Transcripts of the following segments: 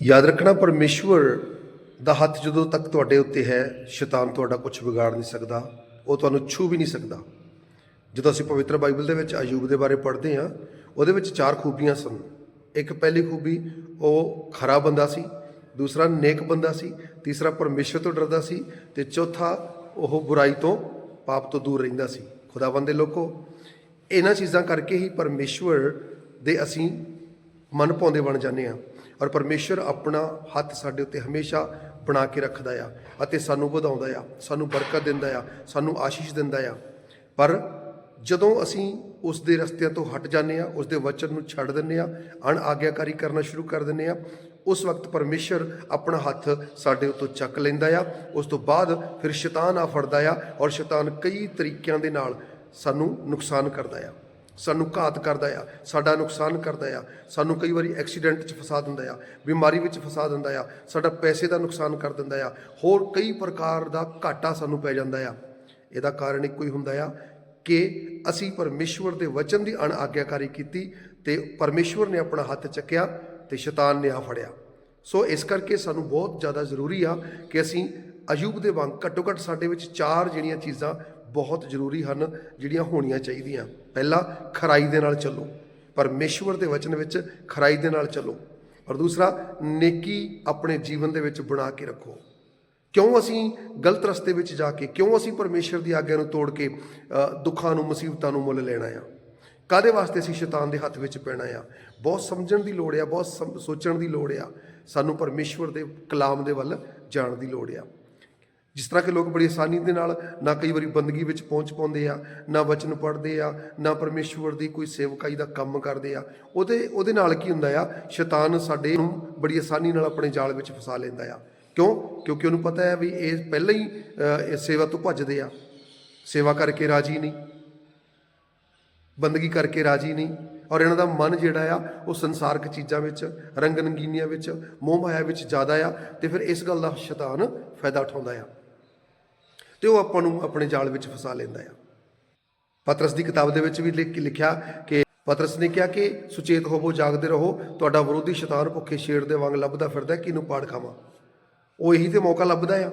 ਯਾਦ ਰੱਖਣਾ, ਪਰਮੇਸ਼ਵਰ ਦਾ ਹੱਥ ਜਦੋਂ ਤੱਕ ਤੁਹਾਡੇ ਉੱਤੇ ਹੈ, ਸ਼ੈਤਾਨ ਤੁਹਾਡਾ ਕੁਝ ਵਿਗਾੜ ਨਹੀਂ ਸਕਦਾ, ਉਹ ਤੁਹਾਨੂੰ ਛੂ ਵੀ ਨਹੀਂ ਸਕਦਾ। ਜਦੋਂ ਅਸੀਂ ਪਵਿੱਤਰ ਬਾਈਬਲ ਦੇ ਵਿੱਚ ਅਯੂਬ ਦੇ ਬਾਰੇ ਪੜ੍ਹਦੇ ਹਾਂ, ਉਹਦੇ ਵਿੱਚ ਚਾਰ ਖੂਬੀਆਂ ਸਨ। ਇੱਕ ਪਹਿਲੀ ਖੂਬੀ, ਉਹ ਖਰਾ ਬੰਦਾ ਸੀ, ਦੂਸਰਾ ਨੇਕ ਬੰਦਾ ਸੀ, ਤੀਸਰਾ ਪਰਮੇਸ਼ਰ ਤੋਂ ਡਰਦਾ ਸੀ ਤੇ ਚੌਥਾ ਉਹ ਬੁਰਾਈ ਤੋਂ, ਪਾਪ ਤੋਂ ਦੂਰ ਰਹਿੰਦਾ ਸੀ। ਖੁਦਾਵੰਦ ਦੇ ਲੋਕੋ, ਇਹਨਾਂ ਚੀਜ਼ਾਂ ਕਰਕੇ ਹੀ ਪਰਮੇਸ਼ਵਰ ਦੇ ਅਸੀਂ ਮਨ ਪਾਉਂਦੇ ਬਣ ਜਾਂਦੇ ਆ ਔਰ ਪਰਮੇਸ਼ਰ ਆਪਣਾ ਹੱਥ ਸਾਡੇ ਉੱਤੇ ਹਮੇਸ਼ਾ ਬਣਾ ਕੇ ਰੱਖਦਾ ਆ ਅਤੇ ਸਾਨੂੰ ਵਧਾਉਂਦਾ ਆ, ਸਾਨੂੰ ਬਰਕਤ ਦਿੰਦਾ ਆ, ਸਾਨੂੰ ਆਸ਼ੀਸ਼ ਦਿੰਦਾ ਆ। ਪਰ ਜਦੋਂ ਅਸੀਂ ਉਸ ਦੇ ਰਸਤਿਆਂ ਤੋਂ ਹਟ ਜਾਂਦੇ ਆ, ਉਸ ਦੇ ਵਚਨ ਨੂੰ ਛੱਡ ਦਿੰਦੇ ਆ ਅਣ ਆਗਿਆਕਾਰੀ ਕਰਨਾ ਸ਼ੁਰੂ ਕਰ ਦਿੰਦੇ ਆ, ਉਸ ਵਕਤ ਪਰਮੇਸ਼ਰ ਆਪਣਾ ਹੱਥ ਸਾਡੇ ਉੱਤੋਂ ਚੱਕ ਲੈਂਦਾ ਆ, ਉਸ ਤੋਂ ਬਾਅਦ ਫਿਰ ਸ਼ੈਤਾਨ ਆ ਫੜਦਾ ਆ ਔਰ ਸ਼ੈਤਾਨ ਕਈ ਤਰੀਕਿਆਂ ਦੇ ਨਾਲ ਸਾਨੂੰ ਨੁਕਸਾਨ ਕਰਦਾ ਆ। ਸਾਨੂੰ ਘਾਤ ਕਰਦਾ ਆ, ਸਾਡਾ ਨੁਕਸਾਨ ਕਰਦਾ ਆ, ਸਾਨੂੰ ਕਈ ਵਾਰੀ ਐਕਸੀਡੈਂਟ 'ਚ ਫਸਾ ਦਿੰਦਾ ਆ, ਬਿਮਾਰੀ ਵਿੱਚ ਫਸਾ ਦਿੰਦਾ ਆ, ਸਾਡਾ ਪੈਸੇ ਦਾ ਨੁਕਸਾਨ ਕਰ ਦਿੰਦਾ ਆ, ਹੋਰ ਕਈ ਪ੍ਰਕਾਰ ਦਾ ਘਾਟਾ ਸਾਨੂੰ ਪੈ ਜਾਂਦਾ ਆ। ਇਹਦਾ ਕਾਰਨ ਇੱਕੋ ਹੀ ਹੁੰਦਾ ਆ ਕਿ ਅਸੀਂ ਪਰਮੇਸ਼ਵਰ ਦੇ ਵਚਨ ਦੀ ਅਣ ਆਗਿਆਕਾਰੀ ਕੀਤੀ ਤੇ ਪਰਮੇਸ਼ਵਰ ਨੇ ਆਪਣਾ ਹੱਥ ਚੱਕਿਆ ਤੇ ਸ਼ੈਤਾਨ ਨੇ ਆ ਫੜਿਆ। ਸੋ ਇਸ ਕਰਕੇ ਸਾਨੂੰ ਬਹੁਤ ਜ਼ਿਆਦਾ ਜ਼ਰੂਰੀ ਆ ਕਿ ਅਸੀਂ ਅਯੂਬ ਦੇ ਵਾਂਗ ਘੱਟੋ ਘੱਟ ਸਾਡੇ ਵਿੱਚ ਚਾਰ ਜਿਹੜੀਆਂ ਚੀਜ਼ਾਂ ਬਹੁਤ ਜ਼ਰੂਰੀ ਹਨ, ਜਿਹੜੀਆਂ ਹੋਣੀਆਂ ਚਾਹੀਦੀਆਂ। ਪਹਿਲਾ ਖਰਾਈ ਦੇ ਨਾਲ ਚੱਲੋ, ਪਰਮੇਸ਼ਵਰ ਦੇ ਵਚਨ ਵਿੱਚ ਖਰਾਈ ਦੇ ਨਾਲ ਚੱਲੋ। ਔਰ ਦੂਸਰਾ, ਨੇਕੀ ਆਪਣੇ ਜੀਵਨ ਦੇ ਵਿੱਚ ਬਣਾ ਕੇ ਰੱਖੋ। ਕਿਉਂ ਅਸੀਂ ਗਲਤ ਰਸਤੇ ਵਿੱਚ ਜਾ ਕੇ, ਕਿਉਂ ਅਸੀਂ ਪਰਮੇਸ਼ਰ ਦੀ ਆਗਿਆ ਨੂੰ ਤੋੜ ਕੇ ਦੁੱਖਾਂ ਨੂੰ, ਮੁਸੀਬਤਾਂ ਨੂੰ ਮੁੱਲ ਲੈਣਾ ਆ? ਕਾਦੇ ਵਾਸਤੇ ਅਸੀਂ ਸ਼ੈਤਾਨ ਦੇ ਹੱਥ ਵਿੱਚ ਪੈਣਾ ਆ? ਬਹੁਤ ਸਮਝਣ ਦੀ ਲੋੜ ਆ, ਬਹੁਤ ਸਮ- ਸੋਚਣ ਦੀ ਲੋੜ ਆ। ਸਾਨੂੰ ਪਰਮੇਸ਼ਵਰ ਦੇ ਕਲਾਮ ਦੇ ਵੱਲ ਜਾਣ ਦੀ ਲੋੜ ਆ। ਜਿਸ ਤਰ੍ਹਾਂ ਕਿ ਲੋਕ ਬੜੀ ਆਸਾਨੀ ਦੇ ਨਾਲ ਨਾ ਕਈ ਵਾਰੀ ਬੰਦਗੀ ਵਿੱਚ ਪਹੁੰਚ ਪਾਉਂਦੇ ਆ, ਨਾ ਵਚਨ ਪੜ੍ਹਦੇ ਆ, ਨਾ ਪਰਮੇਸ਼ਵਰ ਦੀ ਕੋਈ ਸੇਵਕਾਈ ਦਾ ਕੰਮ ਕਰਦੇ ਆ। ਉਹਦੇ ਉਹਦੇ ਨਾਲ ਕੀ ਹੁੰਦਾ ਆ? ਸ਼ੈਤਾਨ ਸਾਡੇ ਨੂੰ ਬੜੀ ਆਸਾਨੀ ਨਾਲ ਆਪਣੇ ਜਾਲ ਵਿੱਚ ਫਸਾ ਲੈਂਦਾ ਆ। ਕਿਉਂ? ਕਿਉਂਕਿ ਉਹਨੂੰ ਪਤਾ ਹੈ ਵੀ ਇਹ ਪਹਿਲਾਂ ਹੀ ਇਸ ਸੇਵਾ ਤੋਂ ਭੱਜਦੇ ਆ। ਸੇਵਾ ਕਰਕੇ ਰਾਜੀ ਨਹੀਂ। ਬੰਦਗੀ ਕਰਕੇ ਰਾਜੀ ਨਹੀਂ। ਔਰ ਇਹਨਾਂ ਦਾ ਮਨ ਜਿਹੜਾ ਆ, ਉਹ ਸੰਸਾਰਕ ਚੀਜ਼ਾਂ ਵਿੱਚ ਰੰਗ ਨੰਗੀਨੀਆਂ ਵਿੱਚ ਮੋਹ ਮਾਇਆ ਵਿੱਚ ਜ਼ਿਆਦਾ ਆ ਤੇ ਫਿਰ ਇਸ ਗੱਲ ਦਾ ਸ਼ੈਤਾਨ ਫਾਇਦਾ ਉਠਾਉਂਦਾ ਆ। ਤੇ ਉਹ ਆਪਾਂ ਨੂੰ ਆਪਣੇ ਜਾਲ ਵਿੱਚ ਫਸਾ ਲੈਂਦਾ ਆ। ਪਤਰਸ ਦੀ ਕਿਤਾਬ ਦੇ ਵਿੱਚ ਵੀ ਲਿਖ ਲਿਖਿਆ ਕਿ ਪਤਰਸ ਨੇ ਕਿਹਾ ਕਿ ਸੁਚੇਤ ਹੋਵੋ ਜਾਗਦੇ ਰਹੋ ਤੁਹਾਡਾ ਵਿਰੋਧੀ ਸ਼ੈਤਾਨ ਭੁੱਖੇ ਸ਼ੇਰ ਦੇ ਵਾਂਗ ਲੱਭਦਾ ਫਿਰਦਾ ਹੈ, ਕਿਹਨੂੰ ਪਾੜ ਖਾਵਾਂ? ਉਹ ਇਹੀ ਤੇ ਮੌਕਾ ਲੱਭਦਾ ਆ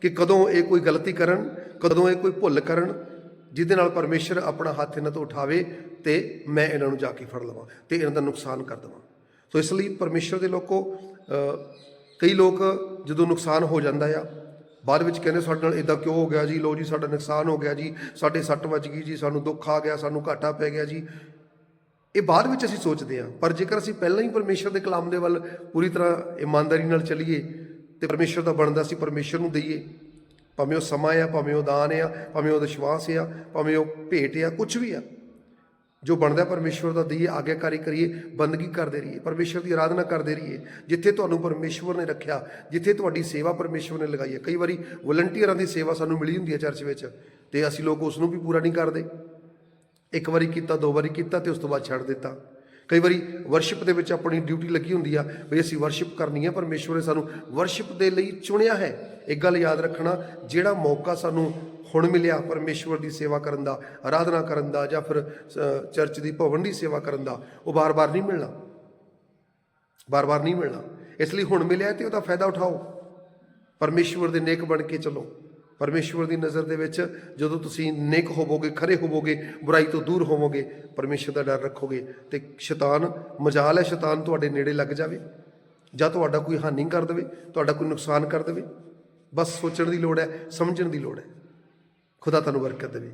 ਕਿ ਕਦੋਂ ਇਹ ਕੋਈ ਗਲਤੀ ਕਰਨ ਕਦੋਂ ਇਹ ਕੋਈ ਭੁੱਲ ਕਰਨ ਜਿਹਦੇ ਨਾਲ ਪਰਮੇਸ਼ਰ ਆਪਣਾ ਹੱਥ ਇਹਨਾਂ ਤੋਂ ਉਠਾਵੇ ਤੇ ਮੈਂ ਇਹਨਾਂ ਨੂੰ ਜਾ ਕੇ ਫੜ ਲਵਾਂ ਤੇ ਇਹਨਾਂ ਦਾ ਨੁਕਸਾਨ ਕਰ ਦੇਵਾਂ। ਸੋ ਇਸ ਲਈ ਪਰਮੇਸ਼ਰ ਦੇ ਲੋਕੋ ਕਈ ਲੋਕ ਜਦੋਂ ਨੁਕਸਾਨ ਹੋ ਜਾਂਦਾ ਆ ਬਾਅਦ ਵਿੱਚ ਕਹਿੰਦੇ ਸਾਡੇ ਨਾਲ ਇਦਾਂ ਕਿਉਂ ਹੋ ਗਿਆ ਜੀ? ਲੋ ਜੀ, ਸਾਡਾ ਨੁਕਸਾਨ ਹੋ ਗਿਆ ਜੀ। ਸਾਡੇ ਸੱਟ ਵੱਜ ਗਈ ਜੀ, ਸਾਨੂੰ ਦੁੱਖ ਆ ਗਿਆ, ਸਾਨੂੰ ਘਾਟਾ ਪੈ ਗਿਆ ਜੀ। ਇਹ ਬਾਅਦ ਵਿੱਚ ਅਸੀਂ ਸੋਚਦੇ ਹਾਂ। ਪਰ ਜੇਕਰ ਅਸੀਂ ਪਹਿਲਾਂ ਹੀ ਪਰਮੇਸ਼ਰ ਦੇ ਕਲਾਮ ਦੇ ਵੱਲ ਪੂਰੀ ਤਰ੍ਹਾਂ ਇਮਾਨਦਾਰੀ ਨਾਲ ਚੱਲੀਏ ਤੇ ਪਰਮੇਸ਼ਰ ਦਾ ਬਣਦਾ ਸੀ ਪਰਮੇਸ਼ਰ ਨੂੰ ਦਈਏ, ਭਾਵੇਂ ਉਹ ਸਮਾਂ ਆ, ਭਾਵੇਂ ਉਹ ਦਾਨ ਆ, ਭਾਵੇਂ ਉਹ ਵਿਸ਼ਵਾਸ ਆ, ਭਾਵੇਂ ਉਹ ਭੇਟ ਆ ਕੁਝ ਵੀ ਆ ਜੋ ਬਣਦਾ ਪਰਮੇਸ਼ਵਰ ਦਾ ਦਈਏ, ਆਗਿਆਕਾਰੀ ਕਰੀਏ, ਬੰਦਗੀ ਕਰਦੇ ਰਹੀਏ, ਪਰਮੇਸ਼ਵਰ ਦੀ ਆਰਾਧਨਾ ਕਰਦੇ ਰਹੀਏ, ਜਿੱਥੇ ਤੁਹਾਨੂੰ ਪਰਮੇਸ਼ਵਰ ਨੇ ਰੱਖਿਆ, ਜਿੱਥੇ ਤੁਹਾਡੀ ਸੇਵਾ ਪਰਮੇਸ਼ਵਰ ਨੇ ਲਗਾਈ ਹੈ। ਕਈ ਵਾਰੀ ਵਲੰਟੀਅਰਾਂ ਦੀ ਸੇਵਾ ਸਾਨੂੰ ਮਿਲੀ ਹੁੰਦੀ ਹੈ ਚਰਚ ਵਿੱਚ ਤੇ ਅਸੀਂ ਲੋਕ ਉਸ ਨੂੰ ਵੀ ਪੂਰਾ ਨਹੀਂ ਕਰਦੇ। ਇੱਕ ਵਾਰੀ ਕੀਤਾ, ਦੋ ਵਾਰੀ ਕੀਤਾ ਤੇ ਉਸ ਤੋਂ ਬਾਅਦ ਛੱਡ ਦਿੱਤਾ। ਕਈ ਵਾਰੀ ਵਰਸ਼ਿਪ ਦੇ ਵਿੱਚ ਆਪਣੀ ਡਿਊਟੀ ਲੱਗੀ ਹੁੰਦੀ ਆ ਵੀ ਅਸੀਂ ਵਰਸ਼ਿਪ ਕਰਨੀ ਹੈ ਪਰਮੇਸ਼ਵਰ ਨੇ ਸਾਨੂੰ ਵਰਸ਼ਿਪ ਦੇ ਲਈ ਚੁਣਿਆ ਹੈ। ਇੱਕ ਗੱਲ ਯਾਦ ਰੱਖਣਾ, ਜਿਹੜਾ ਮੌਕਾ ਸਾਨੂੰ ਹੁਣ ਮਿਲਿਆ ਪਰਮੇਸ਼ਵਰ ਦੀ ਸੇਵਾ ਕਰਨ ਦਾ, ਆਰਾਧਨਾ ਕਰਨ ਦਾ ਜਾਂ ਫਿਰ ਚਰਚ ਦੀ ਭਵਨ ਦੀ ਸੇਵਾ ਕਰਨ ਦਾ, ਉਹ ਬਾਰ-ਬਾਰ ਨਹੀਂ ਮਿਲਣਾ। ਬਾਰ-ਬਾਰ ਨਹੀਂ ਮਿਲਣਾ। ਇਸ ਲਈ ਹੁਣ ਮਿਲਿਆ ਤੇ ਉਹਦਾ ਫਾਇਦਾ ਉਠਾਓ। ਪਰਮੇਸ਼ਵਰ ਦੇ ਨੇਕ ਬਣ ਕੇ ਚੱਲੋ। ਪਰਮੇਸ਼ਵਰ ਦੀ ਨਜ਼ਰ ਦੇ ਵਿੱਚ ਜਦੋਂ ਤੁਸੀਂ ਨੇਕ ਹੋਵੋਗੇ, ਖਰੇ ਹੋਵੋਗੇ, ਬੁਰਾਈ ਤੋਂ ਦੂਰ ਹੋਵੋਗੇ, ਪਰਮੇਸ਼ਰ ਦਾ ਡਰ ਰੱਖੋਗੇ ਤੇ ਸ਼ੈਤਾਨ, ਮਜਾਲ ਹੈ ਸ਼ੈਤਾਨ ਤੁਹਾਡੇ ਨੇੜੇ ਲੱਗ ਜਾਵੇ। ਜਾਂ ਤੁਹਾਡਾ ਕੋਈ ਹਾਨੀ ਕਰ ਦੇਵੇ, ਤੁਹਾਡਾ ਕੋਈ ਨੁਕਸਾਨ ਕਰ ਦੇਵੇ। ਬਸ ਸੋਚਣ ਦੀ ਲੋੜ ਹੈ, ਸਮਝਣ ਦੀ ਲੋੜ ਹੈ। ਖੁਦਾ ਤੁਹਾਨੂੰ ਬਰਕਤ ਦੇਵੇ।